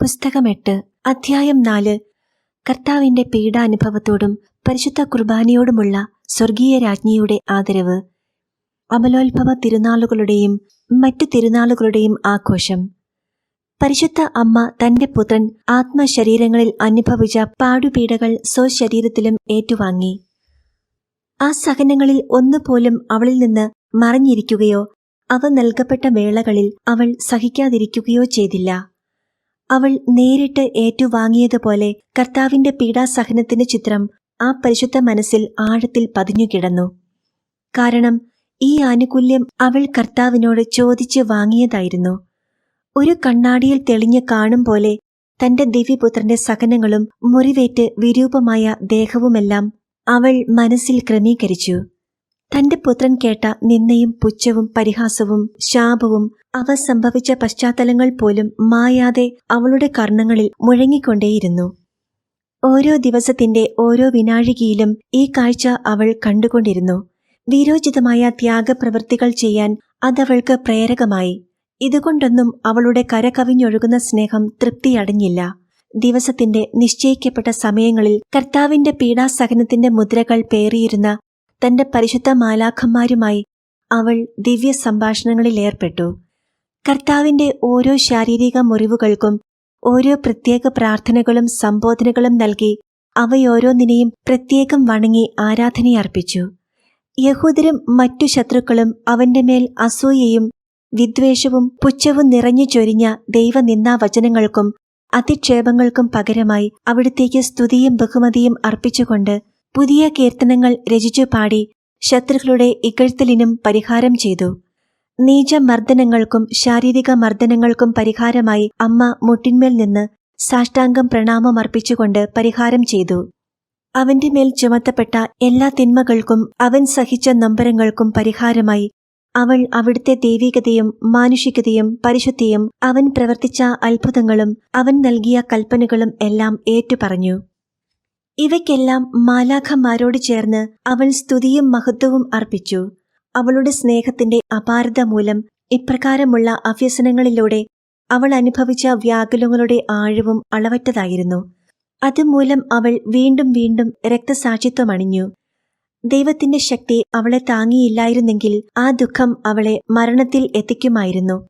പുസ്തകം എട്ട് അധ്യായം നാല്. കർത്താവിന്റെ പീഡാനുഭവത്തോടും പരിശുദ്ധ കുർബാനയോടുമുള്ള സ്വർഗീയ രാജ്ഞിയുടെ ആദരവ്. അമലോത്ഭവ തിരുനാളുകളുടെയും മറ്റു തിരുനാളുകളുടെയും ആഘോഷം. പരിശുദ്ധ അമ്മ തന്റെ പുത്രൻ ആത്മശരീരങ്ങളിൽ അനുഭവിച്ച പാടുപീഡകൾ സ്വശരീരത്തിലും ഏറ്റുവാങ്ങി. ആ സഹനങ്ങളിൽ ഒന്നുപോലും അവളിൽ നിന്ന് മറിഞ്ഞിരിക്കുകയോ അവ നൽകപ്പെട്ട വേളകളിൽ അവൾ സഹിക്കാതിരിക്കുകയോ ചെയ്തില്ല. അവൾ നേരിട്ട് ഏറ്റുവാങ്ങിയതുപോലെ കർത്താവിന്റെ പീഡാസഹനത്തിന്റെ ചിത്രം ആ പരിശുദ്ധ മനസ്സിൽ ആഴത്തിൽ പതിഞ്ഞുകിടന്നു കാരണം ഈ ആനുകൂല്യം അവൾ കർത്താവിനോട് ചോദിച്ച് വാങ്ങിയതായിരുന്നു. ഒരു കണ്ണാടിയിൽ തെളിഞ്ഞ് കാണും പോലെ തന്റെ ദിവ്യപുത്രന്റെ സഹനങ്ങളും മുറിവേറ്റ് വിരൂപമായ ദേഹവുമെല്ലാം അവൾ മനസ്സിൽ ക്രമീകരിച്ചു. തന്റെ പുത്രൻ കേട്ട നിന്നയും പുച്ഛവും പരിഹാസവും ശാപവും അവ സംഭവിച്ച പശ്ചാത്തലങ്ങൾ പോലും മായാതെ അവളുടെ കർണങ്ങളിൽ മുഴങ്ങിക്കൊണ്ടേയിരുന്നു. ഓരോ ദിവസത്തിന്റെ ഓരോ വിനാഴികയിലും ഈ കാഴ്ച അവൾ കണ്ടുകൊണ്ടിരുന്നു. വീരോചിതമായ ത്യാഗപ്രവൃത്തികൾ ചെയ്യാൻ അതവൾക്ക് പ്രേരകമായി. ഇതുകൊണ്ടൊന്നും അവളുടെ കരകവിഞ്ഞൊഴുകുന്ന സ്നേഹം തൃപ്തിയടഞ്ഞില്ല. ദിവസത്തിന്റെ നിശ്ചയിക്കപ്പെട്ട സമയങ്ങളിൽ കർത്താവിന്റെ പീഡാസഹനത്തിന്റെ മുദ്രകൾ പേറിയിരുന്ന തന്റെ പരിശുദ്ധ മാലാഖന്മാരുമായി അവൾ ദിവ്യ സംഭാഷണങ്ങളിൽ ഏർപ്പെട്ടു കർത്താവിന്റെ ഓരോ ശാരീരിക മുറിവുകൾക്കും ഓരോ പ്രത്യേക പ്രാർത്ഥനകളും സംബോധനകളും നൽകി അവയോരോന്നിനെയും പ്രത്യേകം വണങ്ങി ആരാധനയർപ്പിച്ചു. യഹൂദരും മറ്റു ശത്രുക്കളും അവന്റെ മേൽ അസൂയയും വിദ്വേഷവും പുച്ഛവും നിറഞ്ഞു ചൊരിഞ്ഞ ദൈവനിന്ദാവചനങ്ങൾക്കും അതിക്ഷേപങ്ങൾക്കും പകരമായി അവിടത്തേക്ക് സ്തുതിയും ബഹുമതിയും അർപ്പിച്ചുകൊണ്ട് പുതിയ കീർത്തനങ്ങൾ രചിച്ചു പാടി ശത്രുക്കളുടെ ഇകഴ്ത്തലിനും പരിഹാരം ചെയ്തു. നീച മർദ്ദനങ്ങൾക്കും ശാരീരിക മർദ്ദനങ്ങൾക്കും പരിഹാരമായി അമ്മ മുട്ടിന്മേൽ നിന്ന് സാഷ്ടാംഗം പ്രണാമം അർപ്പിച്ചുകൊണ്ട് പരിഹാരം ചെയ്തു. അവന്റെ മേൽ ചുമത്തപ്പെട്ട എല്ലാ തിന്മകൾക്കും അവൻ സഹിച്ച നമ്പരങ്ങൾക്കും പരിഹാരമായി അവൾ അവിടുത്തെ ദൈവികതയും മാനുഷികതയും പരിശുദ്ധിയും അവൻ പ്രവർത്തിച്ച അത്ഭുതങ്ങളും അവൻ നൽകിയ കൽപ്പനകളും എല്ലാം ഏറ്റുപറഞ്ഞു. ഇവയ്ക്കെല്ലാം മാലാഖമാരോട് ചേർന്ന് അവൾ സ്തുതിയും മഹത്വവും അർപ്പിച്ചു. അവളുടെ സ്നേഹത്തിന്റെ അപാരത മൂലം ഇപ്രകാരമുള്ള അഭ്യസനങ്ങളിലൂടെ അവൾ അനുഭവിച്ച വ്യാകുലങ്ങളുടെ ആഴവും അളവറ്റതായിരുന്നു. അതുമൂലം അവൾ വീണ്ടും വീണ്ടും രക്തസാക്ഷിത്വം അണിഞ്ഞു. ദൈവത്തിന്റെ ശക്തി അവളെ താങ്ങിയില്ലായിരുന്നെങ്കിൽ ആ ദുഃഖം അവളെ മരണത്തിൽ എത്തിക്കുമായിരുന്നു.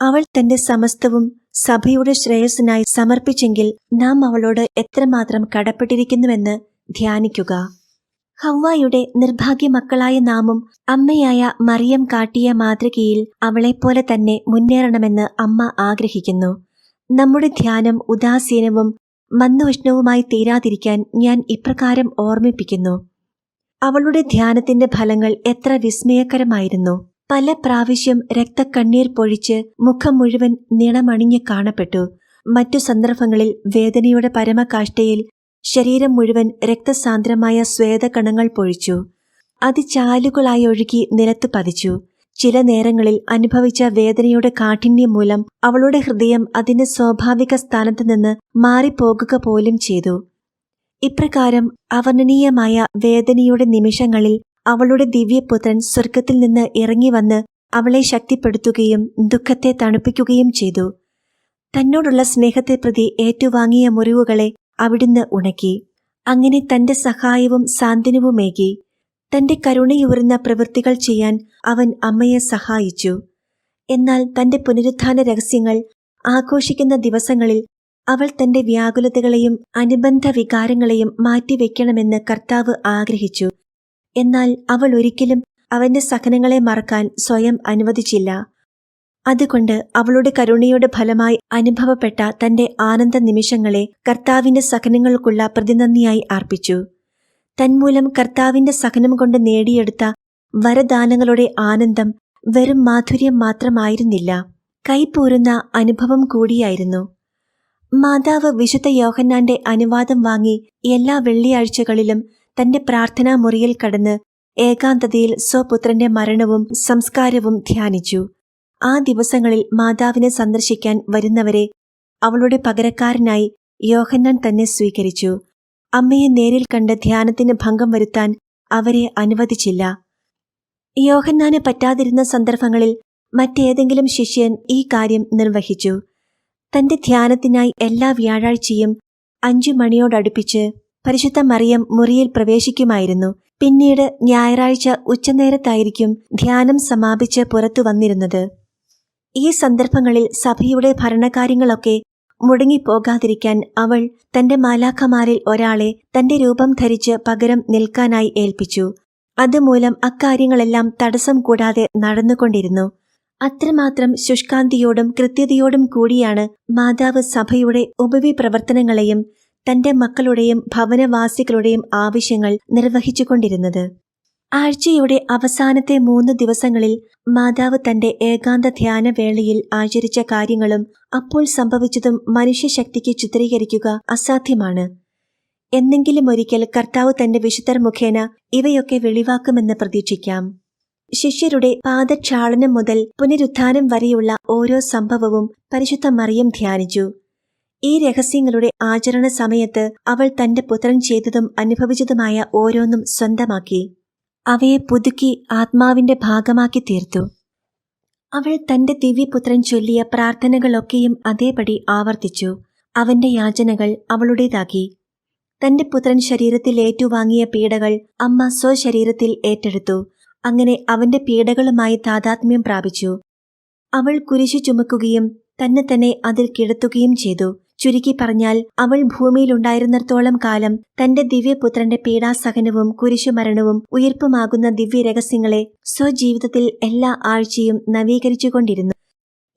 അവൾ തന്റെ സമസ്തവും സഭയുടെ ശ്രേയസ്സിനായി സമർപ്പിച്ചെങ്കിൽ നാം അവളോട് എത്രമാത്രം കടപ്പെട്ടിരിക്കുന്നുവെന്ന് ധ്യാനിക്കുക. ഹവ്വായുടെ നിർഭാഗ്യ മക്കളായ നാമും അമ്മയായ മറിയം കാട്ടിയ മാതൃകയിൽ അവളെപ്പോലെ തന്നെ മുന്നേറണമെന്ന് അമ്മ ആഗ്രഹിക്കുന്നു. നമ്മുടെ ധ്യാനം ഉദാസീനവും മന്ദവിഷ്ണവുമായി തീരാതിരിക്കാൻ ഞാൻ ഇപ്രകാരം ഓർമ്മിപ്പിക്കുന്നു. അവളുടെ ധ്യാനത്തിന്റെ ഫലങ്ങൾ എത്ര വിസ്മയകരമായിരുന്നു. പല പ്രാവശ്യം രക്തക്കണ്ണീർ പൊഴിച്ച് മുഖം മുഴുവൻ നിണമണിഞ്ഞ് കാണപ്പെട്ടു. മറ്റു സന്ദർഭങ്ങളിൽ വേദനയുടെ പരമകാഷ്ഠയിൽ ശരീരം മുഴുവൻ രക്തസാന്ദ്രമായ സ്വേദകണങ്ങൾ പൊഴിച്ചു. അത് ചാലുകളായി ഒഴുകി നിലത്ത് പതിച്ചു. ചില നേരങ്ങളിൽ അനുഭവിച്ച വേദനയുടെ കാഠിന്യം മൂലം അവളുടെ ഹൃദയം അതിന്റെ സ്വാഭാവിക സ്ഥാനത്ത് നിന്ന് മാറിപ്പോകുക പോലും ചെയ്തു. ഇപ്രകാരം അവർണനീയമായ വേദനയുടെ നിമിഷങ്ങളിൽ അവളുടെ ദിവ്യപുത്രൻ സ്വർഗത്തിൽ നിന്ന് ഇറങ്ങി വന്ന് അവളെ ശക്തിപ്പെടുത്തുകയും ദുഃഖത്തെ തണുപ്പിക്കുകയും ചെയ്തു. തന്നോടുള്ള സ്നേഹത്തെ പ്രതി ഏറ്റുവാങ്ങിയ മുറിവുകളെ അവിടുന്ന് ഉണക്കി. അങ്ങനെ തന്റെ സഹായവും സാന്ത്വനവുമേകി. തന്റെ കരുണയുവർന്ന പ്രവൃത്തികൾ ചെയ്യാൻ അവൻ അമ്മയെ സഹായിച്ചു. എന്നാൽ തന്റെ പുനരുത്ഥാന രഹസ്യങ്ങൾ ആഘോഷിക്കുന്ന ദിവസങ്ങളിൽ അവൾ തന്റെ വ്യാകുലതകളെയും അനുബന്ധ വികാരങ്ങളെയും മാറ്റിവെക്കണമെന്ന് കർത്താവ് ആഗ്രഹിച്ചു. എന്നാൽ അവൾ ഒരിക്കലും അവന്റെ സഹനങ്ങളെ മറക്കാൻ സ്വയം അനുവദിച്ചില്ല. അതുകൊണ്ട് അവളുടെ കരുണയുടെ ഫലമായി അനുഭവപ്പെട്ട തന്റെ ആനന്ദ നിമിഷങ്ങളെ കർത്താവിന്റെ സഹനങ്ങൾക്കുള്ള പ്രതിനന്ദിയായി അർപ്പിച്ചു. തന്മൂലം കർത്താവിന്റെ സഹനം കൊണ്ട് നേടിയെടുത്ത വരദാനങ്ങളുടെ ആനന്ദം വെറും മാധുര്യം മാത്രമായിരുന്നില്ല. കൈപ്പൂരുന്ന അനുഭവം കൂടിയായിരുന്നു. മാതാവ് വിശുദ്ധ യോഹന്നാന്റെ അനുവാദം വാങ്ങി എല്ലാ വെള്ളിയാഴ്ചകളിലും തന്റെ പ്രാർത്ഥനാ മുറിയിൽ കടന്ന് ഏകാന്തതയിൽ സ്വപുത്രന്റെ മരണവും സംസ്കാരവും ധ്യാനിച്ചു. ആ ദിവസങ്ങളിൽ മാതാവിനെ സന്ദർശിക്കാൻ വരുന്നവരെ അവളുടെ പകരക്കാരനായി യോഹന്നാൻ തന്നെ സ്വീകരിച്ചു. അമ്മയെ നേരിൽ കണ്ട് ധ്യാനത്തിന് ഭംഗം വരുത്താൻ അവരെ അനുവദിച്ചില്ല. യോഹന്നാന് പറ്റാതിരുന്ന സന്ദർഭങ്ങളിൽ മറ്റേതെങ്കിലും ശിഷ്യൻ ഈ കാര്യം നിർവഹിച്ചു. തന്റെ ധ്യാനത്തിനായി എല്ലാ വ്യാഴാഴ്ചയും അഞ്ചു മണിയോടടുപ്പിച്ച് പരിശുദ്ധ മറിയം മുറിയിൽ പ്രവേശിക്കുമായിരുന്നു. പിന്നീട് ഞായറാഴ്ച ഉച്ചനേരത്തായിരിക്കും ധ്യാനം സമാപിച്ച് പുറത്തു വന്നിരുന്നത്. ഈ സന്ദർഭങ്ങളിൽ സഭയുടെ ഭരണകാര്യങ്ങളൊക്കെ മുടങ്ങിപ്പോകാതിരിക്കാൻ അവൾ തന്റെ മാലാഖമാരിൽ ഒരാളെ തന്റെ രൂപം ധരിച്ച് പകരം നിൽക്കാനായി ഏൽപ്പിച്ചു. അതുമൂലം അക്കാര്യങ്ങളെല്ലാം തടസ്സം കൂടാതെ നടന്നുകൊണ്ടിരുന്നു. അത്രമാത്രം ശുഷ്കാന്തിയോടും കൃത്യതയോടും കൂടിയാണ് മാതാവ് സഭയുടെ ഉപവി പ്രവർത്തനങ്ങളെയും തന്റെ മക്കളുടെയും ഭവനവാസികളുടെയും ആവശ്യങ്ങൾ നിർവഹിച്ചുകൊണ്ടിരുന്നത്. ആഴ്ചയുടെ അവസാനത്തെ മൂന്ന് ദിവസങ്ങളിൽ മാതാവ് തന്റെ ഏകാന്ത ധ്യാന വേളയിൽ ആചരിച്ച കാര്യങ്ങളും അപ്പോൾ സംഭവിച്ചതും മനുഷ്യശക്തിക്ക് ചിത്രീകരിക്കുക അസാധ്യമാണ്. എന്നെങ്കിലും ഒരിക്കൽ കർത്താവ് തന്റെ വിശുദ്ധർ മുഖേന ഇവയൊക്കെ വെളിവാക്കുമെന്ന് പ്രതീക്ഷിക്കാം. ശിഷ്യരുടെ പാദക്ഷാളനം മുതൽ പുനരുത്ഥാനം വരെയുള്ള ഓരോ സംഭവവും പരിശുദ്ധ മറിയം ധ്യാനിച്ചു. ഈ രഹസ്യങ്ങളുടെ ആചരണ സമയത്ത് അവൾ തന്റെ പുത്രൻ ചെയ്തതും അനുഭവിച്ചതുമായ ഓരോന്നും സ്വന്തമാക്കി. അവയെ പുതുക്കി ആത്മാവിന്റെ ഭാഗമാക്കി തീർത്തു. അവൾ തന്റെ ദിവ്യപുത്രൻ ചൊല്ലിയ പ്രാർത്ഥനകളൊക്കെയും അതേപടി ആവർത്തിച്ചു. അവന്റെ യാചനകൾ അവളുടേതാക്കി. തന്റെ പുത്രൻ ശരീരത്തിൽ ഏറ്റുവാങ്ങിയ പീഡകൾ അമ്മ സ്വശരീരത്തിൽ ഏറ്റെടുത്തു. അങ്ങനെ അവന്റെ പീഡകളുമായി താതാത്മ്യം പ്രാപിച്ചു. അവൾ കുരിശു ചുമക്കുകയും തന്നെ തന്നെ അതിൽ കിടത്തുകയും ചെയ്തു. ചുരുക്കി പറഞ്ഞാൽ അവൾ ഭൂമിയിലുണ്ടായിരുന്നിടത്തോളം കാലം തന്റെ ദിവ്യപുത്രന്റെ പീഡാസഹനവും കുരിശുമരണവും ഉയർപ്പുമാകുന്ന ദിവ്യരഹസ്യങ്ങളെ സ്വജീവിതത്തിൽ എല്ലാ ആഴ്ചയും നവീകരിച്ചുകൊണ്ടിരുന്നു.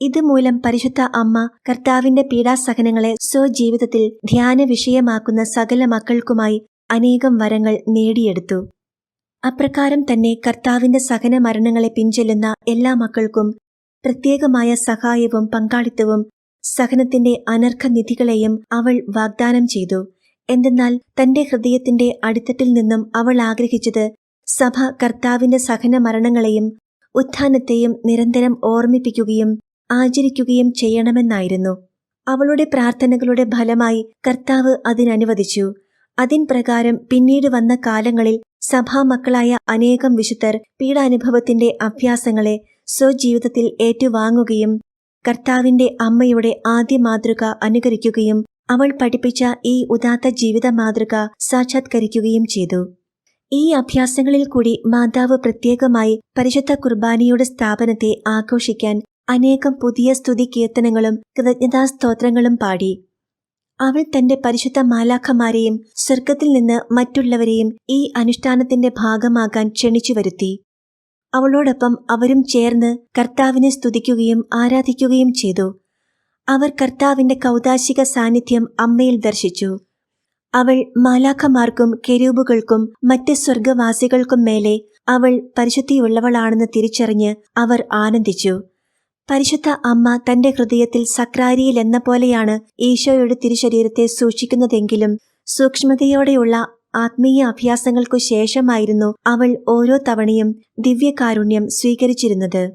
ഇതുമൂലം പരിശുദ്ധ അമ്മ കർത്താവിന്റെ പീഡാസഹനങ്ങളെ സ്വജീവിതത്തിൽ ധ്യാന വിഷയമാക്കുന്ന സകല മക്കൾക്കുമായി അനേകം വരങ്ങൾ നേടിയെടുത്തു. അപ്രകാരം തന്നെ കർത്താവിന്റെ സഹന മരണങ്ങളെ പിഞ്ചൊല്ലുന്ന എല്ലാ മക്കൾക്കും പ്രത്യേകമായ സഹായവും പങ്കാളിത്തവും സഹനത്തിന്റെ അനർഘനിധികളെയും അവൾ വാഗ്ദാനം ചെയ്തു. എന്തെന്നാൽ തന്റെ ഹൃദയത്തിന്റെ അടിത്തട്ടിൽ നിന്നും അവൾ ആഗ്രഹിച്ചത് സഭ കർത്താവിന്റെ സഹന മരണങ്ങളെയും ഉത്ഥാനത്തെയും നിരന്തരം ഓർമ്മിപ്പിക്കുകയും ആചരിക്കുകയും ചെയ്യണമെന്നായിരുന്നു. അവളുടെ പ്രാർത്ഥനകളുടെ ഫലമായി കർത്താവ് അതിനനുവദിച്ചു. അതിൻ പ്രകാരം പിന്നീട് വന്ന കാലങ്ങളിൽ സഭാമക്കളായ അനേകം വിശുദ്ധർ പീഡാനുഭവത്തിന്റെ അഭ്യാസങ്ങളെ സ്വജീവിതത്തിൽ ഏറ്റുവാങ്ങുകയും കർത്താവിന്റെ അമ്മയുടെ ആദ്യ മാതൃക അനുകരിക്കുകയും അവൾ പഠിപ്പിച്ച ഈ ഉദാത്ത ജീവിത മാതൃക സാക്ഷാത്കരിക്കുകയും ചെയ്തു. ഈ അഭ്യാസങ്ങളിൽ കൂടി മാതാവ് പ്രത്യേകമായി പരിശുദ്ധ കുർബാനയുടെ സ്ഥാപനത്തെ ആഘോഷിക്കാൻ അനേകം പുതിയ സ്തുതി കീർത്തനങ്ങളും കൃതജ്ഞതാ സ്തോത്രങ്ങളും പാടി. അവൾ തന്റെ പരിശുദ്ധ മാലാഖമാരെയും സ്വർഗത്തിൽ നിന്ന് മറ്റുള്ളവരെയും ഈ അനുഷ്ഠാനത്തിന്റെ ഭാഗമാകാൻ ക്ഷണിച്ചു വരുത്തി അവളോടൊപ്പം അവരും ചേർന്ന് കർത്താവിനെ സ്തുതിക്കുകയും ആരാധിക്കുകയും ചെയ്തു. അവർ കർത്താവിന്റെ കൗതാശിക സാന്നിധ്യം അമ്മയിൽ ദർശിച്ചു. അവൾ മാലാഖമാർക്കും കെരൂബുകൾക്കും മറ്റ് സ്വർഗവാസികൾക്കും മേലെ അവൾ പരിശുദ്ധിയുള്ളവളാണെന്ന് തിരിച്ചറിഞ്ഞ് അവർ ആനന്ദിച്ചു. പരിശുദ്ധ അമ്മ തന്റെ ഹൃദയത്തിൽ സക്രാരിയിൽ എന്ന പോലെയാണ് ഈശോയുടെ തിരുശരീരത്തെ സൂക്ഷിക്കുന്നതെങ്കിലും സൂക്ഷ്മതയോടെയുള്ള ആത്മീയ അഭ്യാസങ്ങൾക്കു ശേഷമായിരുന്നു അവൾ ഓരോ തവണയും ദിവ്യകാരുണ്യം സ്വീകരിച്ചിരുന്നത്.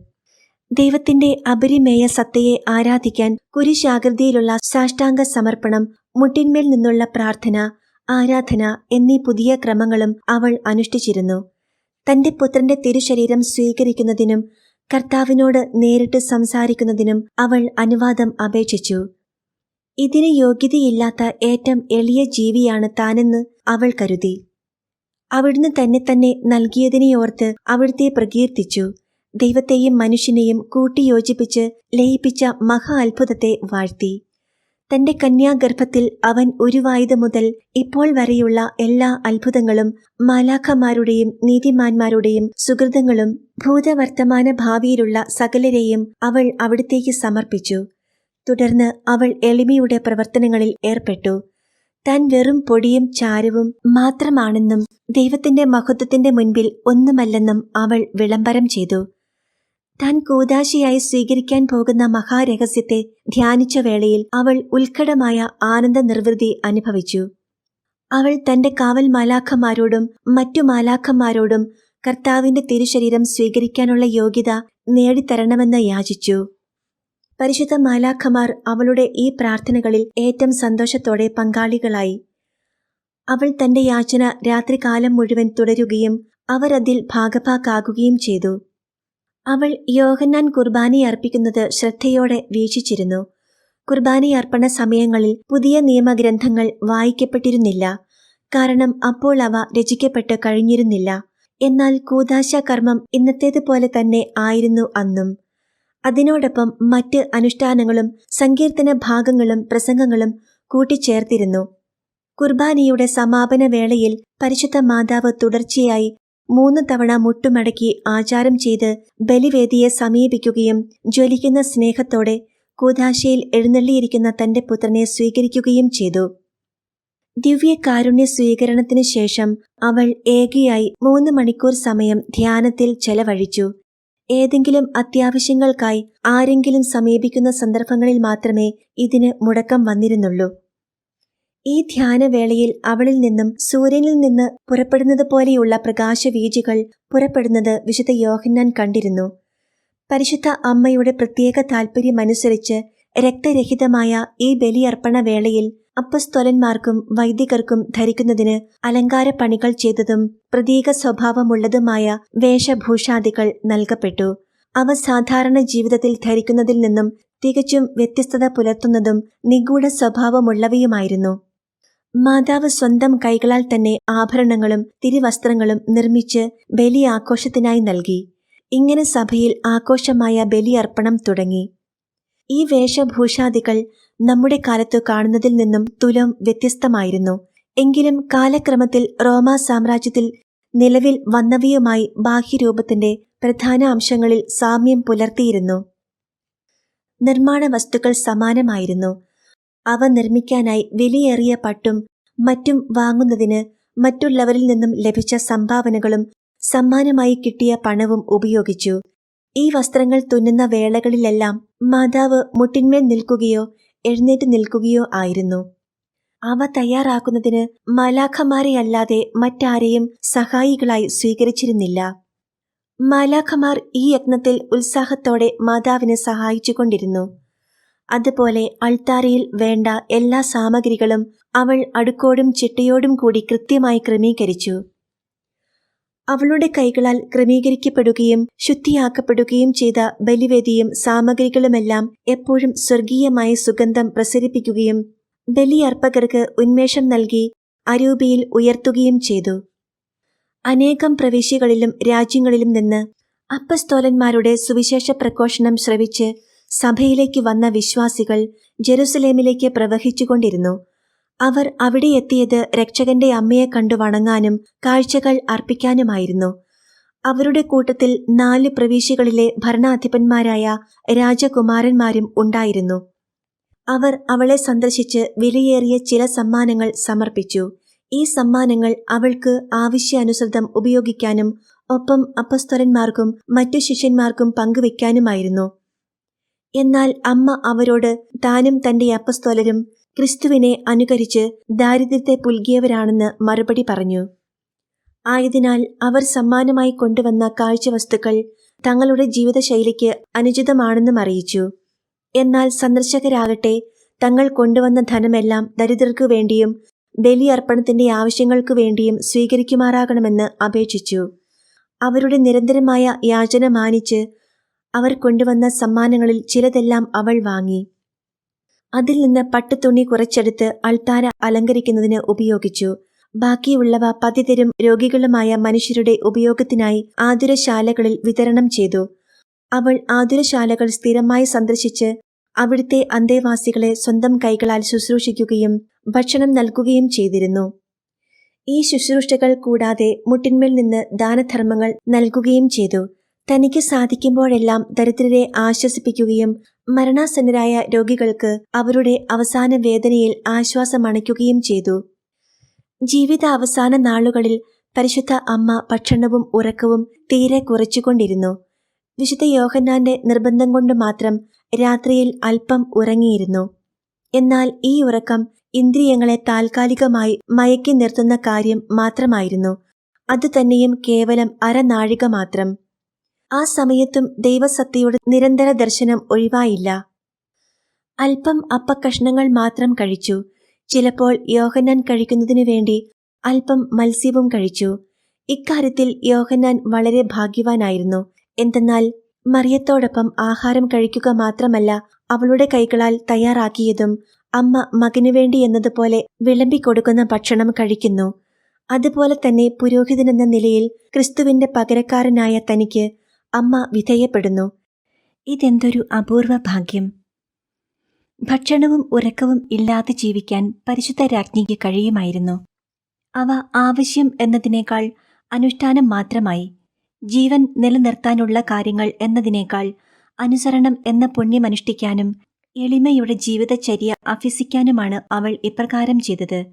ദൈവത്തിന്റെ അപരിമേയ സത്തയെ ആരാധിക്കാൻ കുരിശാകൃതിയിലുള്ള സാഷ്ടാംഗ സമർപ്പണം മുട്ടിന്മേൽ നിന്നുള്ള പ്രാർത്ഥന ആരാധന എന്നീ പുതിയ ക്രമങ്ങളും അവൾ അനുഷ്ഠിച്ചിരുന്നു. തന്റെ പുത്രന്റെ തിരുശരീരം സ്വീകരിക്കുന്നതിനും കർത്താവിനോട് നേരിട്ട് സംസാരിക്കുന്നതിനും അവൾ അനുവാദം അപേക്ഷിച്ചു. ഇതിന് യോഗ്യതയില്ലാത്ത ഏറ്റവും എളിയ ജീവിയാണ് താനെന്ന് അവൾ കരുതി. അവിടുന്ന് തന്നെ തന്നെ നൽകിയതിനെയോർത്ത് അവിടുത്തെ പ്രകീർത്തിച്ചു. ദൈവത്തെയും മനുഷ്യനെയും കൂട്ടിയോജിപ്പിച്ച് ലയിപ്പിച്ച മഹാ അത്ഭുതത്തെ വാഴ്ത്തി. തന്റെ കന്യാഗർഭത്തിൽ അവൻ ഉരുവായത് മുതൽ ഇപ്പോൾ വരെയുള്ള എല്ലാ അത്ഭുതങ്ങളും മാലാഖമാരുടെയും നീതിമാന്മാരുടെയും സുഹൃതങ്ങളും ഭൂതവർത്തമാന ഭാവിയിലുള്ള സകലരെയും അവൾ അവിടത്തേക്ക് സമർപ്പിച്ചു. തുടർന്ന് അവൾ എളിമയുടെ പ്രവർത്തനങ്ങളിൽ ഏർപ്പെട്ടു. താൻ വെറും പൊടിയും ചാരവും മാത്രമാണെന്നും ദൈവത്തിന്റെ മഹത്വത്തിന്റെ മുൻപിൽ ഒന്നുമല്ലെന്നും അവൾ വിളംബരം ചെയ്തു. താൻ കൂതാശിയായി സ്വീകരിക്കാൻ പോകുന്ന മഹാരഹസ്യത്തെ ധ്യാനിച്ച വേളയിൽ അവൾ ഉത്കടമായ ആനന്ദ നിർവൃതി അനുഭവിച്ചു. അവൾ തന്റെ കാവൽ മാലാഖമാരോടും മറ്റു മാലാഖമാരോടും കർത്താവിന്റെ തിരുശരീരം സ്വീകരിക്കാനുള്ള യോഗ്യത നേടിത്തരണമെന്ന് യാചിച്ചു. പരിശുദ്ധ മാലാഖമാർ അവളുടെ ഈ പ്രാർത്ഥനകളിൽ ഏറ്റവും സന്തോഷത്തോടെ പങ്കാളികളായി. അവൾ തന്റെ യാചന രാത്രികാലം മുഴുവൻ തുടരുകയും അവരതിൽ ഭാഗഭാക്കാകുകയും ചെയ്തു. അവൾ യോഹന്നാൻ കുർബാനി അർപ്പിക്കുന്നത് ശ്രദ്ധയോടെ വീക്ഷിച്ചിരുന്നു. കുർബാനി അർപ്പണ സമയങ്ങളിൽ പുതിയ നിയമഗ്രന്ഥങ്ങൾ വായിക്കപ്പെട്ടിരുന്നില്ല. കാരണം അപ്പോൾ അവ രചിക്കപ്പെട്ട് കഴിഞ്ഞിരുന്നില്ല. എന്നാൽ കൂതാശ കർമ്മം ഇന്നത്തേതുപോലെ തന്നെ ആയിരുന്നു അന്നും. അതിനോടൊപ്പം മറ്റ് അനുഷ്ഠാനങ്ങളും സങ്കീർത്തന ഭാഗങ്ങളും പ്രസംഗങ്ങളും കൂട്ടിച്ചേർത്തിരുന്നു. കുർബാനയുടെ സമാപന വേളയിൽ പരിശുദ്ധ മാതാവ് തുടർച്ചയായി മൂന്ന് തവണ മുട്ടുമടക്കി ആചാരം ചെയ്ത് ബലിവേദിയെ സമീപിക്കുകയും ജ്വലിക്കുന്ന സ്നേഹത്തോടെ കൂതാശയിൽ എഴുന്നള്ളിയിരിക്കുന്ന തന്റെ പുത്രനെ സ്വീകരിക്കുകയും ചെയ്തു. ദിവ്യകാരുണ്യ സ്വീകരണത്തിനു ശേഷം അവൾ ഏകയായി മൂന്ന് മണിക്കൂർ സമയം ധ്യാനത്തിൽ ചെലവഴിച്ചു. ഏതെങ്കിലും അത്യാവശ്യങ്ങൾക്കായി ആരെങ്കിലും സമീപിക്കുന്ന സന്ദർഭങ്ങളിൽ മാത്രമേ ഇതിന് മുടക്കം വന്നിരുന്നുള്ളൂ. ഈ ധ്യാനവേളയിൽ അവളിൽ നിന്നും സൂര്യനിൽ നിന്ന് പുറപ്പെടുന്നത് പോലെയുള്ള പ്രകാശവീജികൾ പുറപ്പെടുന്നത് വിശുദ്ധ യോഹന്നാൻ കണ്ടിരുന്നു. പരിശുദ്ധ അമ്മയുടെ പ്രത്യേക താൽപ്പര്യമനുസരിച്ച് രക്തരഹിതമായ ഈ ബലിയർപ്പണ വേളയിൽ അപ്പസ്തോലന്മാർക്കും വൈദികർക്കും ധരിക്കുന്നതിന് അലങ്കാര പണികൾ ചെയ്തതും പ്രതീക സ്വഭാവമുള്ളതുമായ വേഷഭൂഷാദികൾ നൽകപ്പെട്ടു. അവ സാധാരണ ജീവിതത്തിൽ ധരിക്കുന്നതിൽ നിന്നും തികച്ചും വ്യത്യസ്തത പുലർത്തുന്നതും നിഗൂഢ സ്വഭാവമുള്ളവയുമായിരുന്നു. മാതാവ് സ്വന്തം കൈകളാൽ തന്നെ ആഭരണങ്ങളും തിരുവസ്ത്രങ്ങളും നിർമ്മിച്ച് ബലി ആഘോഷത്തിനായി നൽകി. ഇങ്ങനെ സഭയിൽ ആഘോഷമായ ബലിയർപ്പണം തുടങ്ങി. ഈ വേഷഭൂഷാദികൾ നമ്മുടെ കാലത്തു കാണുന്നതിൽ നിന്നും തുലം വ്യത്യസ്തമായിരുന്നു. എങ്കിലും കാലക്രമത്തിൽ റോമാ സാമ്രാജ്യത്തിൽ നിലവിൽ വന്നവയുമായി ബാഹ്യരൂപത്തിന്റെ പ്രധാന അംശങ്ങളിൽ സാമ്യം പുലർത്തിയിരുന്നു. നിർമ്മാണ വസ്തുക്കൾ സമാനമായിരുന്നു. അവ നിർമ്മിക്കാനായി വിലയേറിയ പട്ടും മറ്റും വാങ്ങുന്നതിന് മറ്റുള്ളവരിൽ നിന്നും ലഭിച്ച സംഭാവനകളും സമ്മാനമായി കിട്ടിയ പണവും ഉപയോഗിച്ചു. ഈ വസ്ത്രങ്ങൾ തുന്നുന്ന വേളകളിലെല്ലാം മാതാവ് മുട്ടിന്മേൽ നിൽക്കുകയോ എഴുന്നേറ്റ് നിൽക്കുകയോ ആയിരുന്നു. അവ തയ്യാറാക്കുന്നതിന് മാലാഖമാരെയല്ലാതെ മറ്റാരെയും സഹായികളായി സ്വീകരിച്ചിരുന്നില്ല. മലാഖമാർ ഈ യജ്ഞത്തിൽ ഉത്സാഹത്തോടെ മാതാവിനെ സഹായിച്ചുകൊണ്ടിരുന്നു. അതുപോലെ അൾത്താരയിൽ വേണ്ട എല്ലാ സാമഗ്രികളും അവൾ അടുക്കോടും ചിട്ടയോടും കൂടി കൃത്യമായി ക്രമീകരിച്ചു. അവളുടെ കൈകളാൽ ക്രമീകരിക്കപ്പെടുകയും ശുദ്ധിയാക്കപ്പെടുകയും ചെയ്ത ബലിവേദിയും സാമഗ്രികളുമെല്ലാം എപ്പോഴും സ്വർഗീയമായ സുഗന്ധം പ്രസരിപ്പിക്കുകയും ബലിയർപ്പകർക്ക് ഉന്മേഷം നൽകി അരൂപിയിൽ ഉയർത്തുകയും ചെയ്തു. അനേകം പ്രവിശ്യകളിലും രാജ്യങ്ങളിലും നിന്ന് അപ്പസ്തോലന്മാരുടെ സുവിശേഷ പ്രഘോഷണം ശ്രവിച്ച് സഭയിലേക്ക് വന്ന വിശ്വാസികൾ ജെറുസലേമിലേക്ക് പ്രവഹിച്ചുകൊണ്ടിരുന്നു. അവർ അവിടെ എത്തിയത് രക്ഷകന്റെ അമ്മയെ കണ്ടു വണങ്ങാനും കാഴ്ചകൾ അർപ്പിക്കാനുമായിരുന്നു. അവരുടെ കൂട്ടത്തിൽ നാല് പ്രവിശ്യകളിലെ ഭരണാധിപന്മാരായ രാജകുമാരന്മാരും ഉണ്ടായിരുന്നു. അവർ അവളെ സന്ദർശിച്ച് വിലയേറിയ ചില സമ്മാനങ്ങൾ സമർപ്പിച്ചു. ഈ സമ്മാനങ്ങൾ അവൾക്ക് ആവശ്യാനുസൃതം ഉപയോഗിക്കാനും ഒപ്പം അപ്പസ്തരന്മാർക്കും മറ്റു ശിഷ്യന്മാർക്കും പങ്കുവെക്കാനുമായിരുന്നു എന്നാൽ അമ്മ അവരോട് താനും തന്റെ അപ്പസ്തോലരും ക്രിസ്തുവിനെ അനുകരിച്ച് ദാരിദ്ര്യത്തെ പുൽകിയവരാണെന്ന് മറുപടി പറഞ്ഞു. ആയതിനാൽ അവർ സമ്മാനമായി കൊണ്ടുവന്ന കാഴ്ചവസ്തുക്കൾ തങ്ങളുടെ ജീവിതശൈലിക്ക് അനുചിതമാണെന്നും അറിയിച്ചു. എന്നാൽ സന്ദർശകരാകട്ടെ തങ്ങൾ കൊണ്ടുവന്ന ധനമെല്ലാം ദരിദ്രർക്കു വേണ്ടിയും ബലിയർപ്പണത്തിന്റെ ആവശ്യങ്ങൾക്കു വേണ്ടിയും സ്വീകരിക്കുമാറാകണമെന്ന് അപേക്ഷിച്ചു. അവരുടെ നിരന്തരമായ യാചന മാനിച്ച് അവർ കൊണ്ടുവന്ന സമ്മാനങ്ങളിൽ ചിലതെല്ലാം അവൾ വാങ്ങി. അതിൽ നിന്ന് പട്ടുതുണി കുറച്ചെടുത്ത് അൾത്താര അലങ്കരിക്കുന്നതിന് ഉപയോഗിച്ചു. ബാക്കിയുള്ളവ പതിതരും രോഗികളുമായ മനുഷ്യരുടെ ഉപയോഗത്തിനായി ആതുരശാലകളിൽ വിതരണം ചെയ്തു. അവൾ ആതുരശാലകൾ സ്ഥിരമായി സന്ദർശിച്ച് അവിടുത്തെ അന്തേവാസികളെ സ്വന്തം കൈകളാൽ ശുശ്രൂഷിക്കുകയും ഭക്ഷണം നൽകുകയും ചെയ്തിരുന്നു. ഈ ശുശ്രൂഷകൾ കൂടാതെ മുട്ടിന്മേൽ നിന്ന് ദാനധർമ്മങ്ങൾ നൽകുകയും ചെയ്തു. തനിക്ക് സാധിക്കുമ്പോഴെല്ലാം ദരിദ്രരെ ആശ്വസിപ്പിക്കുകയും മരണാസന്നരായ രോഗികൾക്ക് അവരുടെ അവസാന വേദനയിൽ ആശ്വാസമണയ്ക്കുകയും ചെയ്തു. ജീവിത അവസാന നാളുകളിൽ പരിശുദ്ധ അമ്മ ഭക്ഷണവും ഉറക്കവും തീരെ കുറച്ചുകൊണ്ടിരുന്നു. വിശുദ്ധ യോഹന്നാന്റെ നിർബന്ധം കൊണ്ട് മാത്രം രാത്രിയിൽ അല്പം ഉറങ്ങിയിരുന്നു. എന്നാൽ ഈ ഉറക്കം ഇന്ദ്രിയങ്ങളെ താൽക്കാലികമായി മയക്കി നിർത്തുന്ന കാര്യം മാത്രമായിരുന്നു. അതുതന്നെയും കേവലം അരനാഴിക മാത്രം. ആ സമയത്തും ദൈവസത്തയുടെ നിരന്തര ദർശനം ഒഴിവായില്ല. അല്പം അപ്പക്കഷ്ണങ്ങൾ മാത്രം കഴിച്ചു. ചിലപ്പോൾ യോഹന്നാൻ കഴിക്കുന്നതിനു വേണ്ടി അല്പം മത്സ്യവും കഴിച്ചു. ഇക്കാര്യത്തിൽ യോഹന്നാൻ വളരെ ഭാഗ്യവാനായിരുന്നു. എന്തെന്നാൽ മറിയത്തോടൊപ്പം ആഹാരം കഴിക്കുക മാത്രമല്ല അവളുടെ കൈകളാൽ തയ്യാറാക്കിയതും അമ്മ മകനു വേണ്ടി എന്നതുപോലെ വിളമ്പിക്കൊടുക്കുന്ന ഭക്ഷണം കഴിക്കുന്നു. അതുപോലെ തന്നെ പുരോഹിതനെന്ന നിലയിൽ ക്രിസ്തുവിന്റെ പകരക്കാരനായ തനിക്ക് അമ്മ വിധേയപ്പെടുന്നു. ഇതെന്തൊരു അപൂർവ ഭാഗ്യം. ഭക്ഷണവും ഉറക്കവും ഇല്ലാതെ ജീവിക്കാൻ പരിശുദ്ധ രാജ്ഞിക്ക് കഴിയുമായിരുന്നു. അവ ആവശ്യം എന്നതിനേക്കാൾ അനുഷ്ഠാനം മാത്രമായി. ജീവൻ നിലനിർത്താനുള്ള കാര്യങ്ങൾ എന്നതിനേക്കാൾ അനുസരണം എന്ന പുണ്യമനുഷ്ഠിക്കാനും എളിമയുടെ ജീവിതചര്യ അഭ്യസിക്കാനുമാണ് അവൾ ഇപ്രകാരം ചെയ്തത്.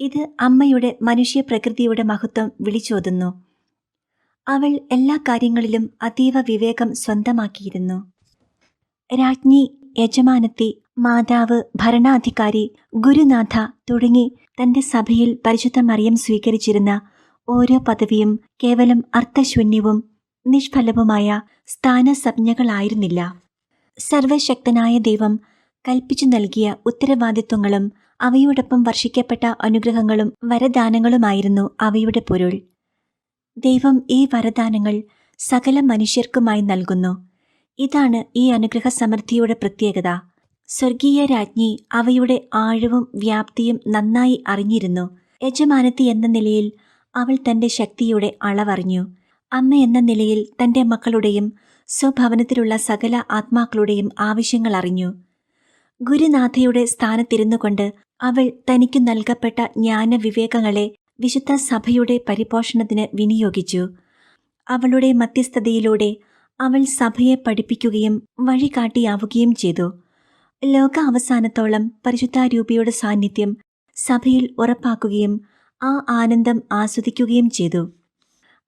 ഇത് അമ്മയുടെ മനുഷ്യ പ്രകൃതിയുടെ മഹത്വം വിളിച്ചോതുന്നു. അവൾ എല്ലാ കാര്യങ്ങളിലും അതീവ വിവേകം സ്വന്തമാക്കിയിരുന്നു. രാജ്ഞി യജമാനത്തി മാതാവ് ഭരണാധികാരി ഗുരുനാഥ തുടങ്ങി തന്റെ സഭയിൽ പരിശുദ്ധ മറിയം സ്വീകരിച്ചിരുന്ന ഓരോ പദവിയും കേവലം അർത്ഥശൂന്യവും നിഷ്ഫലവുമായ സ്ഥാനസംജ്ഞകളായിരുന്നില്ല. സർവശക്തനായ ദൈവം കൽപ്പിച്ചു നൽകിയ ഉത്തരവാദിത്വങ്ങളും അവയോടൊപ്പം വർഷിക്കപ്പെട്ട അനുഗ്രഹങ്ങളും വരദാനങ്ങളുമായിരുന്നു അവയുടെ പൊരുൾ. ദൈവം ഈ വരദാനങ്ങൾ സകല മനുഷ്യർക്കുമായി നൽകുന്നു. ഇതാണ് ഈ അനുഗ്രഹ സമൃദ്ധിയുടെ പ്രത്യേകത. സ്വർഗീയ രാജ്ഞി അവയുടെ ആഴവും വ്യാപ്തിയും നന്നായി അറിഞ്ഞിരുന്നു. യജമാനത്തി എന്ന നിലയിൽ അവൾ തന്റെ ശക്തിയുടെ അളവറിഞ്ഞു. അമ്മ എന്ന നിലയിൽ തന്റെ മക്കളുടെയും സ്വഭവനത്തിലുള്ള സകല ആത്മാക്കളുടെയും ആവശ്യങ്ങൾ അറിഞ്ഞു. ഗുരുനാഥയുടെ സ്ഥാനത്തിരുന്നു കൊണ്ട് അവൾ തനിക്ക് നൽകപ്പെട്ട ജ്ഞാനവിവേകങ്ങളെ വിശുദ്ധ സഭയുടെ പരിപോഷണത്തിന് വിനിയോഗിച്ചു. അവളുടെ മധ്യസ്ഥതയിലൂടെ അവൾ സഭയെ പഠിപ്പിക്കുകയും വഴികാട്ടിയാവുകയും ചെയ്തു. ലോക അവസാനത്തോളം പരിശുദ്ധാരൂപിയുടെ സാന്നിധ്യം സഭയിൽ ഉറപ്പാക്കുകയും ആ ആനന്ദം ആസ്വദിക്കുകയും ചെയ്തു.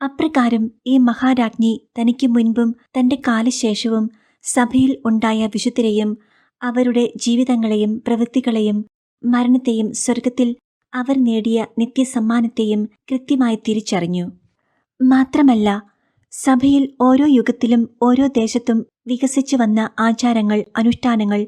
അപ്രകാരം ഈ മഹാരാജ്ഞി തനിക്ക് മുൻപും തന്റെ കാലശേഷവും സഭയിൽ ഉണ്ടായ വിശുദ്ധരെയും അവരുടെ ജീവിതങ്ങളെയും പ്രവൃത്തികളെയും മരണത്തെയും സ്വർഗത്തിൽ അവർ നേടിയ നിത്യസമ്മാനത്തെയും കൃത്യമായി തിരിച്ചറിഞ്ഞു. മാത്രമല്ല സഭയിൽ ഓരോ യുഗത്തിലും ഓരോ ദേശത്തും വികസിച്ചു വന്ന ആചാരങ്ങൾ അനുഷ്ഠാനങ്ങൾ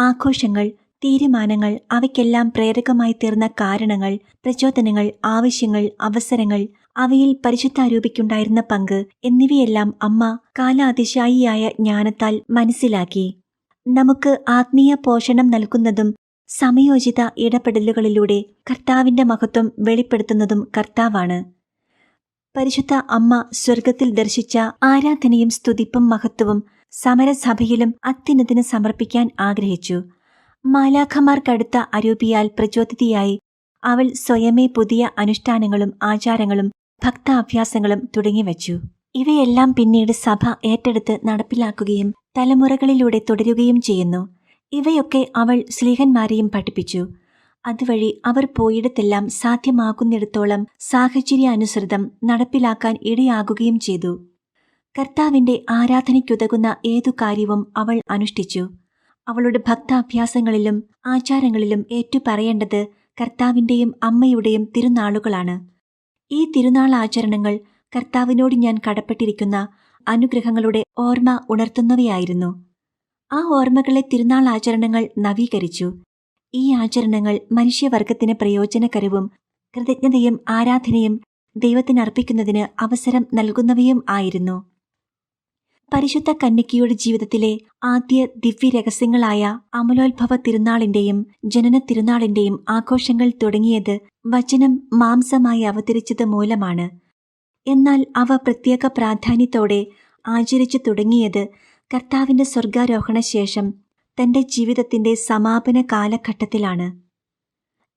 ആഘോഷങ്ങൾ തീരുമാനങ്ങൾ അവയ്ക്കെല്ലാം പ്രേരകമായി തീർന്ന കാരണങ്ങൾ പ്രചോദനങ്ങൾ ആവശ്യങ്ങൾ അവസരങ്ങൾ അവയിൽ പരിശുദ്ധാരൂപിക്കുണ്ടായിരുന്ന പങ്ക് എന്നിവയെല്ലാം അമ്മ കാലാതിശായിയായ ജ്ഞാനത്താൽ മനസ്സിലാക്കി. നമുക്ക് ആത്മീയ പോഷണം നൽകുന്നതും സമയോചിത ഇടപെടലുകളിലൂടെ കർത്താവിന്റെ മഹത്വം വെളിപ്പെടുത്തുന്നതും കർത്താവാണ്. പരിശുദ്ധ അമ്മ സ്വർഗത്തിൽ ദർശിച്ച ആരാധനയും സ്തുതിപ്പും മഹത്വവും സമരസഭയിലും അത്യുന്നതിന് സമർപ്പിക്കാൻ ആഗ്രഹിച്ചു. മാലാഖമാർക്കടുത്ത അരൂപിയാൽ പ്രചോദിതയായി അവൾ സ്വയമേ പുതിയ അനുഷ്ഠാനങ്ങളും ആചാരങ്ങളും ഭക്താഭ്യാസങ്ങളും തുടങ്ങിവച്ചു. ഇവയെല്ലാം പിന്നീട് സഭ ഏറ്റെടുത്ത് നടപ്പിലാക്കുകയും തലമുറകളിലൂടെ തുടരുകയും ചെയ്യുന്നു. ഇവയൊക്കെ അവൾ സ്ലീഹന്മാരെയും പഠിപ്പിച്ചു. അതുവഴി അവർ പോയിടത്തെല്ലാം സാധ്യമാകുന്നിടത്തോളം സാഹചര്യാനുസൃതം നടപ്പിലാക്കാൻ ഇടയാകുകയും ചെയ്തു. കർത്താവിന്റെ ആരാധനയ്ക്കുതകുന്ന ഏതു കാര്യവും അവൾ അനുഷ്ഠിച്ചു. അവളുടെ ഭക്താഭ്യാസങ്ങളിലും ആചാരങ്ങളിലും ഏറ്റുപറയേണ്ടത് കർത്താവിന്റെയും അമ്മയുടെയും തിരുനാളുകളാണ്. ഈ തിരുനാൾ ആചരണങ്ങൾ കർത്താവിനോട് ഞാൻ കടപ്പെട്ടിരിക്കുന്ന അനുഗ്രഹങ്ങളുടെ ഓർമ്മ ഉണർത്തുന്നവയായിരുന്നു. ആ ഓർമ്മകളെ തിരുനാൾ ആചരണങ്ങൾ നവീകരിച്ചു. ഈ ആചരണങ്ങൾ മനുഷ്യവർഗത്തിന് പ്രയോജനകരവും കൃതജ്ഞതയും ആരാധനയും ദൈവത്തിന് ദൈവത്തിനർപ്പിക്കുന്നതിന് അവസരം നൽകുന്നവയും ആയിരുന്നു. പരിശുദ്ധ കന്യക്കയുടെ ജീവിതത്തിലെ ആദ്യ രഹസ്യങ്ങളായ അമലോത്ഭവ തിരുനാളിന്റെയും ജനന തിരുനാളിന്റെയും ആഘോഷങ്ങൾ തുടങ്ങിയത് വചനം മാംസമായി അവതരിച്ചത് മൂലമാണ്. എന്നാൽ അവ പ്രത്യേക പ്രാധാന്യത്തോടെ ആചരിച്ചു തുടങ്ങിയത് കർത്താവിന്റെ സ്വർഗാരോഹണ ശേഷം തന്റെ ജീവിതത്തിന്റെ സമാപന കാലഘട്ടത്തിലാണ്.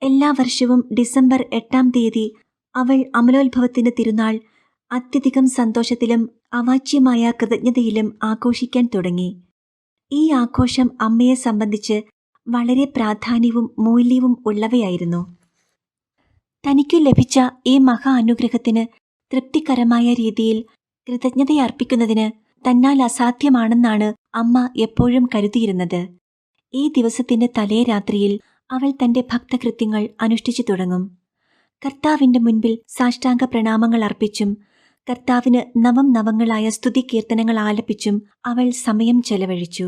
എല്ലാ വർഷവും ഡിസംബർ എട്ടാം തീയതി അവൾ അമലോത്ഭവത്തിന്റെ തിരുനാൾ അത്യധികം സന്തോഷത്തിലും അവാച്യമായ കൃതജ്ഞതയിലും ആഘോഷിക്കാൻ തുടങ്ങി. ഈ ആഘോഷം അമ്മയെ സംബന്ധിച്ച് വളരെ പ്രാധാന്യവും മൂല്യവും ഉള്ളവയായിരുന്നു. തനിക്കു ലഭിച്ച ഈ മഹാ അനുഗ്രഹത്തിന് തൃപ്തികരമായ രീതിയിൽ കൃതജ്ഞതയർപ്പിക്കുന്നതിന് തന്നാൽ അസാധ്യമാണെന്നാണ് അമ്മ എപ്പോഴും കരുതിയിരുന്നത്. ഈ ദിവസത്തിന്റെ തലേ രാത്രിയിൽ അവൾ തന്റെ ഭക്തകൃത്യങ്ങൾ അനുഷ്ഠിച്ചു തുടങ്ങും. കർത്താവിന്റെ മുൻപിൽ സാഷ്ടാംഗ പ്രണാമങ്ങൾ അർപ്പിച്ചും കർത്താവിന് നവം നവങ്ങളായ സ്തുതി കീർത്തനങ്ങൾ ആലപിച്ചും അവൾ സമയം ചെലവഴിച്ചു.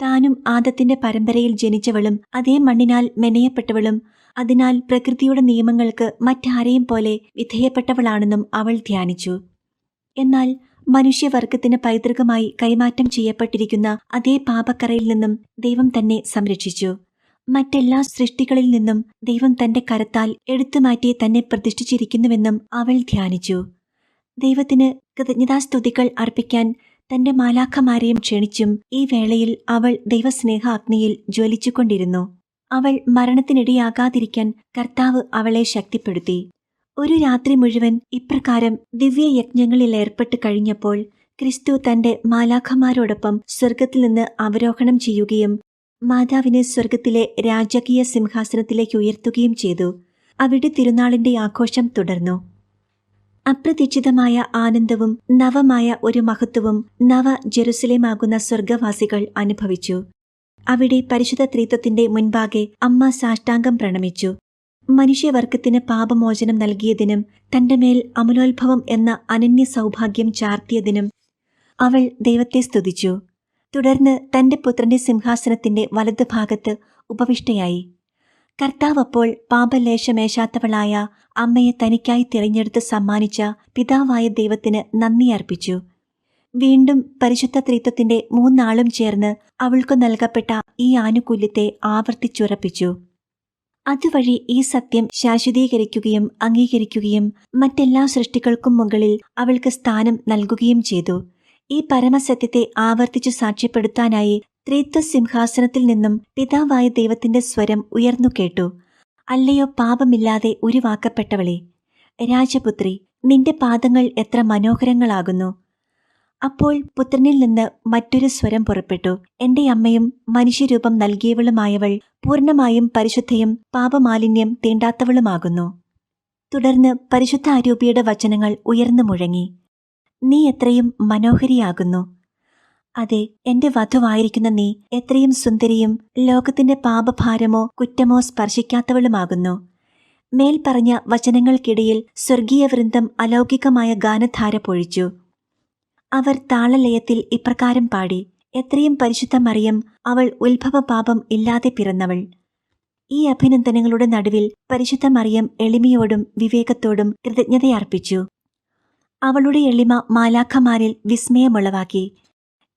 താനും ആദത്തിന്റെ പരമ്പരയിൽ ജനിച്ചവളും അതേ മണ്ണിനാൽ മെനയപ്പെട്ടവളും അതിനാൽ പ്രകൃതിയുടെ നിയമങ്ങൾക്ക് മറ്റാരെയും പോലെ വിധേയപ്പെട്ടവളാണെന്നും അവൾ ധ്യാനിച്ചു. എന്നാൽ മനുഷ്യവർഗത്തിന് പൈതൃകമായി കൈമാറ്റം ചെയ്യപ്പെട്ടിരിക്കുന്ന അതേ പാപക്കറയിൽ നിന്നും ദൈവം തന്നെ സംരക്ഷിച്ചു. മറ്റെല്ലാ സൃഷ്ടികളിൽ നിന്നും ദൈവം തന്റെ കരത്താൽ എടുത്തുമാറ്റി തന്നെ പ്രതിഷ്ഠിച്ചിരിക്കുന്നുവെന്നും അവൾ ധ്യാനിച്ചു. ദൈവത്തിന് കൃതജ്ഞതാസ്തുതികൾ അർപ്പിക്കാൻ തന്റെ മാലാഖമാരെയും ക്ഷണിച്ചും ഈ വേളയിൽ അവൾ ദൈവസ്നേഹ അഗ്നിയിൽ ജ്വലിച്ചുകൊണ്ടിരുന്നു. അവൾ മരണത്തിനിടയാകാതിരിക്കാൻ കർത്താവ് അവളെ ശക്തിപ്പെടുത്തി. ഒരു രാത്രി മുഴുവൻ ഇപ്രകാരം ദിവ്യയജ്ഞങ്ങളിൽ ഏർപ്പെട്ട് കഴിഞ്ഞപ്പോൾ ക്രിസ്തു തന്റെ മാലാഖമാരോടൊപ്പം സ്വർഗത്തിൽ നിന്ന് അവരോഹണം ചെയ്യുകയും മാതാവിനെ സ്വർഗത്തിലെ രാജകീയ സിംഹാസനത്തിലേക്ക് ഉയർത്തുകയും ചെയ്തു. അവിടെ തിരുനാളിന്റെ ആഘോഷം തുടർന്നു. അപ്രതീക്ഷിതമായ ആനന്ദവും നവമായ ഒരു മഹത്വവും നവ ജെറുസലേമാകുന്ന സ്വർഗവാസികൾ അനുഭവിച്ചു. അവിടെ പരിശുദ്ധ ത്രീത്വത്തിന്റെ മുൻപാകെ അമ്മ സാഷ്ടാംഗം പ്രണമിച്ചു. മനുഷ്യവർഗത്തിന് പാപമോചനം നൽകിയതിനും തന്റെ മേൽ അമലോത്ഭവം എന്ന അനന്യ സൗഭാഗ്യം ചാർത്തിയതിനും അവൾ ദൈവത്തെ സ്തുതിച്ചു. തുടർന്ന് തന്റെ പുത്രന്റെ സിംഹാസനത്തിന്റെ വലതുഭാഗത്ത് ഉപവിഷ്ടയായി. കർത്താവ് അപ്പോൾ പാപലേശമേശാത്തവളായ അമ്മയെ തനിക്കായി തിരഞ്ഞെടുത്ത് സമ്മാനിച്ച പിതാവായ ദൈവത്തിന് നന്ദി അർപ്പിച്ചു. വീണ്ടും പരിശുദ്ധ ത്രിത്വത്തിന്റെ മൂന്നാളും ചേർന്ന് അവൾക്കു നൽകപ്പെട്ട ഈ ആനുകൂല്യത്തെ ആവർത്തിച്ചുറപ്പിച്ചു. അതുവഴി ഈ സത്യം ശാശ്വതീകരിക്കുകയും അംഗീകരിക്കുകയും മറ്റെല്ലാ സൃഷ്ടികൾക്കും മുകളിൽ അവൾക്ക് സ്ഥാനം നൽകുകയും ചെയ്തു. ഈ പരമസത്യത്തെ ആവർത്തിച്ചു സാക്ഷ്യപ്പെടുത്താനായി ത്രിത്വ സിംഹാസനത്തിൽ നിന്നും പിതാവായ ദൈവത്തിന്റെ സ്വരം ഉയർന്നു കേട്ടു. അല്ലയോ പാപമില്ലാതെ ഉരുവാക്കപ്പെട്ടവളെ രാജപുത്രി നിന്റെ പാദങ്ങൾ എത്ര മനോഹരങ്ങളാകുന്നു. അപ്പോൾ പുത്രനിൽ നിന്ന് മറ്റൊരു സ്വരം പുറപ്പെട്ടു. എന്റെ അമ്മയും മനുഷ്യരൂപം നൽകിയവളുമായവൾ പൂർണമായും പരിശുദ്ധയും പാപമാലിന്യം തീണ്ടാത്തവളുമാകുന്നു. തുടർന്ന് പരിശുദ്ധ ആരൂപിയുടെ വചനങ്ങൾ ഉയർന്നു മുഴങ്ങി. നീ എത്രയും മനോഹരിയാകുന്നു. അതെ എന്റെ വധുവായിരിക്കുന്ന നീ എത്രയും സുന്ദരിയും ലോകത്തിന്റെ പാപഭാരമോ കുറ്റമോ സ്പർശിക്കാത്തവളുമാകുന്നു. മേൽപ്പറഞ്ഞ വചനങ്ങൾക്കിടയിൽ സ്വർഗീയ വൃന്ദം അലൗകികമായ ഗാനധാര പൊഴിച്ചു. അവർ താളലയത്തിൽ ഇപ്രകാരം പാടി എത്രയും പരിശുദ്ധമറിയം അവൾ ഉത്ഭവപാപം ഇല്ലാതെ പിറന്നവൾ. ഈ അഭിനന്ദനങ്ങളുടെ നടുവിൽ പരിശുദ്ധമറിയം എളിമയോടും വിവേകത്തോടും കൃതജ്ഞതയർപ്പിച്ചു. അവളുടെ എളിമ മാലാഖമാരിൽ വിസ്മയമുളവാക്കി.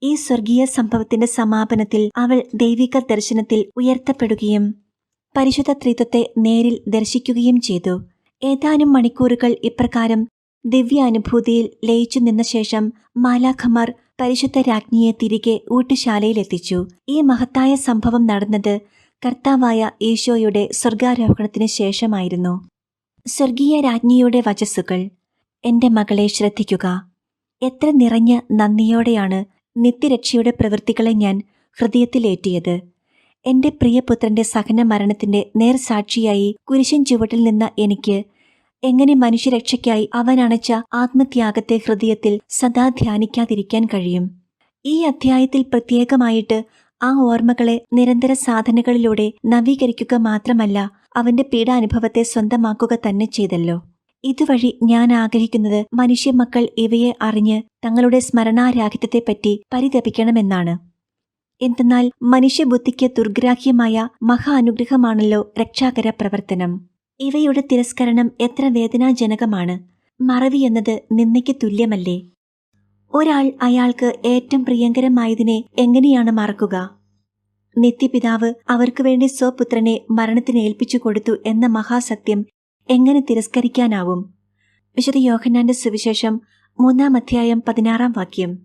ഈ സ്വർഗീയ സംഭവത്തിന്റെ സമാപനത്തിൽ അവൾ ദൈവിക ദർശനത്തിൽ ഉയർത്തപ്പെടുകയും പരിശുദ്ധ ത്രിത്വത്തെ നേരിൽ ദർശിക്കുകയും ചെയ്തു. ഏതാനും മണിക്കൂറുകൾ ഇപ്രകാരം ദിവ്യാനുഭൂതിയിൽ ലയിച്ചു നിന്ന ശേഷം മാലാഖമാർ പരിശുദ്ധ രാജ്ഞിയെ തിരികെ ഊട്ടുശാലയിലെത്തിച്ചു. ഈ മഹത്തായ സംഭവം നടന്നത് കർത്താവായ ഈശോയുടെ സ്വർഗാരോഹണത്തിന് ശേഷമായിരുന്നു. സ്വർഗീയ രാജ്ഞിയുടെ വചസ്സുകൾ. എന്റെ മകളെ ശ്രദ്ധിക്കുക. എത്ര നിറഞ്ഞ നന്ദിയോടെയാണ് നിത്യരക്ഷയുടെ പ്രവൃത്തികളെ ഞാൻ ഹൃദയത്തിലേറ്റിയത്. എന്റെ പ്രിയപുത്രന്റെ സഹന മരണത്തിന്റെ നേർസാക്ഷിയായി കുരിശൻ ചുവട്ടിൽ നിന്ന എനിക്ക് എങ്ങനെ മനുഷ്യരക്ഷയ്ക്കായി അവനണച്ച ആത്മത്യാഗത്തെ ഹൃദയത്തിൽ സദാ ധ്യാനിക്കാതിരിക്കാൻ കഴിയും? ഈ അധ്യായത്തിൽ പ്രത്യേകമായിട്ട് ആ ഓർമ്മകളെ നിരന്തര സാധനകളിലൂടെ നവീകരിക്കുക മാത്രമല്ല അവന്റെ പീഡാനുഭവത്തെ സ്വന്തമാക്കുക തന്നെ ചെയ്തല്ലോ. ഇതുവഴി ഞാൻ ആഗ്രഹിക്കുന്നത് മനുഷ്യ മക്കൾ ഇവയെ അറിഞ്ഞ് തങ്ങളുടെ സ്മരണാരാഹിത്യത്തെപ്പറ്റി പരിതപിക്കണമെന്നാണ്. എന്തെന്നാൽ മനുഷ്യബുദ്ധിക്ക് ദുർഗ്രാഹ്യമായ മഹാ അനുഗ്രഹമാണല്ലോ രക്ഷാകര പ്രവർത്തനം ഇവയുടെ തിരസ്കരണം എത്ര വേദനാജനകമാണ്. മറവി എന്നത് നിന്ദയ്ക്ക് തുല്യമല്ലേ? ഒരാൾ അയാൾക്ക് ഏറ്റവും പ്രിയങ്കരമായതിനെ എങ്ങനെയാണ് മറക്കുക? നിത്യപിതാവ് അവർക്ക് വേണ്ടി സ്വപുത്രനെ മരണത്തിന് ഏൽപ്പിച്ചു കൊടുത്തു എന്ന മഹാസത്യം എങ്ങനെ തിരസ്കരിക്കാനാവും? വിശുദ്ധ യോഹന്നാന്റെ സുവിശേഷം മൂന്നാം അധ്യായം പതിനാറാം വാക്യം.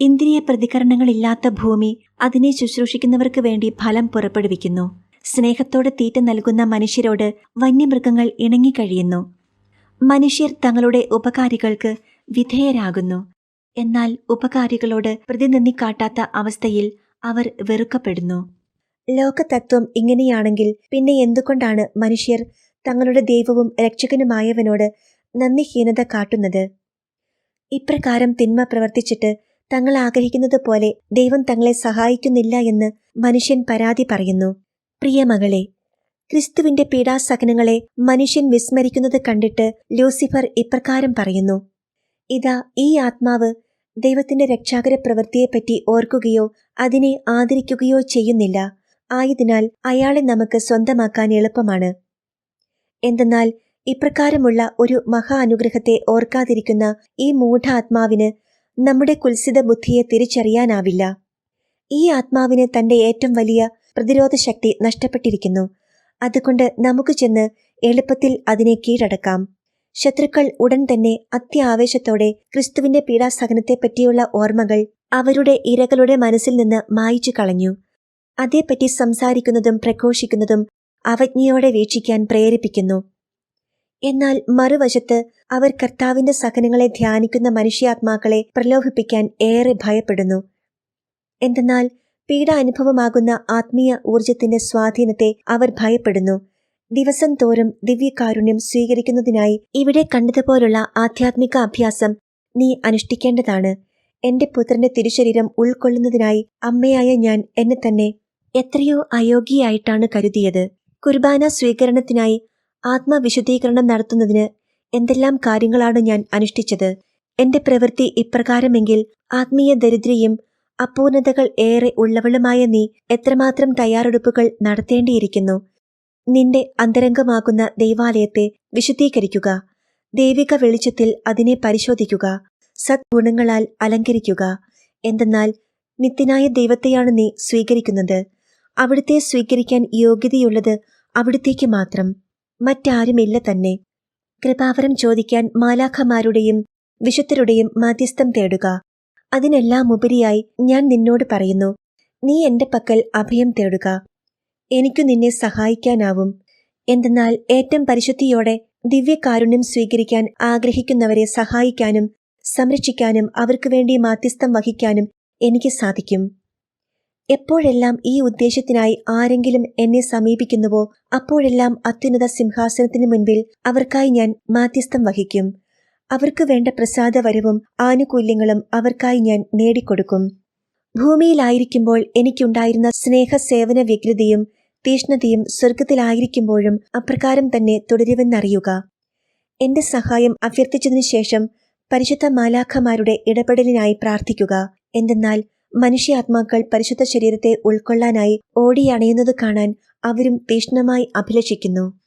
ഇന്ദ്രിയ പ്രതികരണങ്ങളില്ലാത്ത ഭൂമി അതിനെ ശുശ്രൂഷിക്കുന്നവർക്ക് വേണ്ടി ഫലം പുറപ്പെടുവിക്കുന്നു. സ്നേഹത്തോടെ തീറ്റ നൽകുന്ന മനുഷ്യരോട് വന്യമൃഗങ്ങൾ ഇണങ്ങിക്കഴിയുന്നു. മനുഷ്യർ തങ്ങളുടെ ഉപകാരികൾക്ക് വിധേയരാകുന്നു. എന്നാൽ ഉപകാരികളോട് പ്രതിനിധി കാട്ടാത്ത അവസ്ഥയിൽ അവർ വെറുക്കപ്പെടുന്നു. ലോകതത്വം ഇങ്ങനെയാണെങ്കിൽ പിന്നെ എന്തുകൊണ്ടാണ് മനുഷ്യർ തങ്ങളുടെ ദൈവവും രക്ഷകനുമായവനോട് നന്ദിഹീനത കാട്ടുന്നത്? ഇപ്രകാരം തിന്മ പ്രവർത്തിച്ചിട്ട് തങ്ങൾ ആഗ്രഹിക്കുന്നത് പോലെ ദൈവം തങ്ങളെ സഹായിക്കുന്നില്ല എന്ന് മനുഷ്യൻ പരാതി പറയുന്നു. പ്രിയ മകളെ ക്രിസ്തുവിന്റെ പീഡാസഹനങ്ങളെ മനുഷ്യൻ വിസ്മരിക്കുന്നത് കണ്ടിട്ട് ലൂസിഫർ ഇപ്രകാരം പറയുന്നു ഇതാ ഈ ആത്മാവ് ദൈവത്തിന്റെ രക്ഷാകര പ്രവൃത്തിയെപ്പറ്റി ഓർക്കുകയോ അതിനെ ആദരിക്കുകയോ ചെയ്യുന്നില്ല. ആയതിനാൽ അയാളെ നമുക്ക് സ്വന്തമാക്കാൻ എളുപ്പമാണ്. എന്തെന്നാൽ ഇപ്രകാരമുള്ള ഒരു മഹാ അനുഗ്രഹത്തെ ഓർക്കാതിരിക്കുന്ന ഈ മൂഢാത്മാവിന് നമ്മുടെ കുൽസിത ബുദ്ധിയെ തിരിച്ചറിയാനാവില്ല. ഈ ആത്മാവിന് തന്റെ ഏറ്റവും വലിയ പ്രതിരോധ ശക്തി നഷ്ടപ്പെട്ടിരിക്കുന്നു. അതുകൊണ്ട് നമുക്ക് ചെന്ന് എളുപ്പത്തിൽ അതിനെ കീഴടക്കാം. ശത്രുക്കൾ ഉടൻ തന്നെ അത്യാവേശത്തോടെ ക്രിസ്തുവിന്റെ പീഡാസഹനത്തെ പറ്റിയുള്ള ഓർമ്മകൾ അവരുടെ ഇരകളുടെ മനസ്സിൽ നിന്ന് മായിച്ചു കളഞ്ഞു. അതേപ്പറ്റി സംസാരിക്കുന്നതും പ്രഘോഷിക്കുന്നതും അവജ്ഞയോടെ വീക്ഷിക്കാൻ പ്രേരിപ്പിക്കുന്നു. എന്നാൽ മറുവശത്ത് അവർ കർത്താവിന്റെ സഹനങ്ങളെ ധ്യാനിക്കുന്ന മനുഷ്യാത്മാക്കളെ പ്രലോഭിപ്പിക്കാൻ ഏറെ ഭയപ്പെടുന്നു. എന്തെന്നാൽ പീഡ അനുഭവമാകുന്ന ആത്മീയ ഊർജത്തിന്റെ സ്വാധീനത്തെ അവർ ഭയപ്പെടുന്നു. ദിവസം തോറും ദിവ്യകാരുണ്യം സ്വീകരിക്കുന്നതിനായി ഇവിടെ കണ്ടതുപോലുള്ള ആധ്യാത്മിക അഭ്യാസം നീ അനുഷ്ഠിക്കേണ്ടതാണ്. എന്റെ പുത്രന്റെ തിരുശരീരം ഉൾക്കൊള്ളുന്നതിനായി അമ്മയായ ഞാൻ എന്നെ തന്നെ എത്രയോ അയോഗ്യയായിട്ടാണ് കരുതിയത്. കുർബാന സ്വീകരണത്തിനായി ആത്മവിശുദ്ധീകരണം നടത്തുന്നതിന് എന്തെല്ലാം കാര്യങ്ങളാണ് ഞാൻ അനുഷ്ഠിച്ചത്? എന്റെ പ്രവൃത്തി ഇപ്രകാരമെങ്കിൽ ആത്മീയ ദരിദ്രയും അപൂർണതകൾ ഏറെ ഉള്ളവളുമായ നീ എത്രമാത്രം തയ്യാറെടുപ്പുകൾ നടത്തേണ്ടിയിരിക്കുന്നു. നിന്റെ അന്തരംഗമാകുന്ന ദൈവാലയത്തെ വിശുദ്ധീകരിക്കുക. ദൈവിക വെളിച്ചത്തിൽ അതിനെ പരിശോധിക്കുക. സദ്ഗുണങ്ങളാൽ അലങ്കരിക്കുക. എന്തെന്നാൽ നിത്യനായ ദൈവത്തെയാണ് നീ സ്വീകരിക്കുന്നത്. അവിടുത്തെ സ്വീകരിക്കാൻ യോഗ്യതയുള്ളത് അവിടുത്തേക്ക് മാത്രം. മറ്റാരുമില്ല തന്നെ. കൃപാവരം ചോദിക്കാൻ മാലാഖമാരുടെയും വിശുദ്ധരുടെയും മാധ്യസ്ഥം തേടുക. അതിനെല്ലാം ഉപരിയായി ഞാൻ നിന്നോട് പറയുന്നു നീ എന്റെ പക്കൽ അഭയം തേടുക. എനിക്കു നിന്നെ സഹായിക്കാനാവും. എന്തെന്നാൽ ഏറ്റവും പരിശുദ്ധിയോടെ ദിവ്യകാരുണ്യം സ്വീകരിക്കാൻ ആഗ്രഹിക്കുന്നവരെ സഹായിക്കാനും സംരക്ഷിക്കാനും അവർക്ക് വേണ്ടി മാധ്യസ്ഥം വഹിക്കാനും എനിക്ക് സാധിക്കും. എപ്പോഴെല്ലാം ഈ ഉദ്ദേശത്തിനായി ആരെങ്കിലും എന്നെ സമീപിക്കുന്നുവോ അപ്പോഴെല്ലാം അത്യുന്നത സിംഹാസനത്തിന് മുൻപിൽ അവർക്കായി ഞാൻ മാധ്യസ്ഥം വഹിക്കും. അവർക്ക് വേണ്ട പ്രസാദവരവും ആനുകൂല്യങ്ങളും അവർക്കായി ഞാൻ നേടിക്കൊടുക്കും. ഭൂമിയിലായിരിക്കുമ്പോൾ എനിക്കുണ്ടായിരുന്ന സ്നേഹസേവന വ്യഗ്രതയും തീഷ്ണതയും സ്വർഗത്തിലായിരിക്കുമ്പോഴും അപ്രകാരം തന്നെ തുടരുമെന്നറിയുക. എന്റെ സഹായം അഭ്യർത്ഥിച്ചതിനു ശേഷം പരിശുദ്ധ മാലാഖമാരുടെ ഇടപെടലിനായി പ്രാർത്ഥിക്കുക. എന്തെന്നാൽ മനുഷ്യാത്മാക്കൾ പരിശുദ്ധ ശരീരത്തെ ഉൾക്കൊള്ളാനായി ഓടിയണയുന്നത് കാണാൻ അവരും തീഷ്ണമായി അഭിലഷിക്കുന്നു.